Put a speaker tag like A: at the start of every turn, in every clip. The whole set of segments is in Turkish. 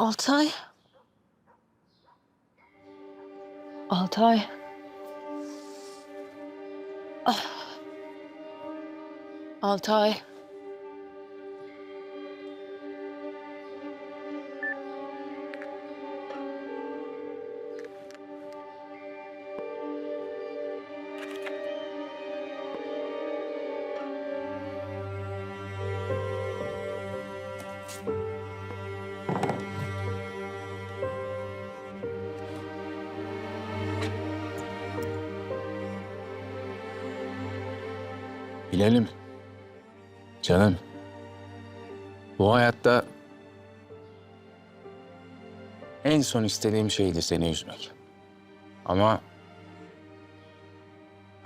A: Altay. Altay. Ah. Altay.
B: Bilelim. Canım. Bu hayatta en son istediğim şeydi seni üzmek. Ama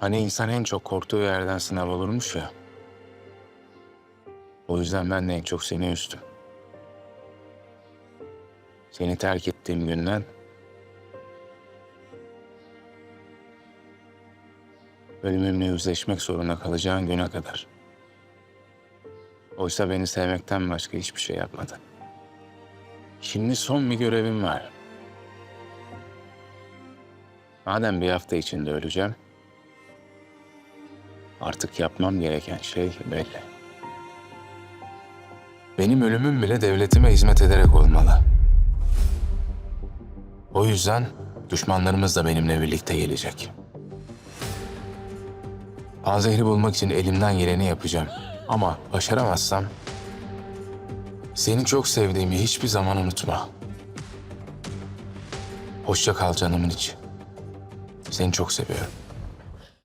B: hani insan en çok korktuğu yerden sınav olurmuş ya. O yüzden ben de en çok seni üzdüm. Seni terk ettiğim günden ölümümle yüzleşmek zorunda kalacağın güne kadar. Oysa beni sevmekten başka hiçbir şey yapmadın. Şimdi son bir görevim var. Madem bir hafta içinde öleceğim, artık yapmam gereken şey belli. Benim ölümüm bile devletime hizmet ederek olmalı. O yüzden düşmanlarımız da benimle birlikte gelecek. Panzehri bulmak için elimden geleni yapacağım. Ama başaramazsam... Seni çok sevdiğimi hiçbir zaman unutma. Hoşça kal canımın içi. Seni çok seviyorum.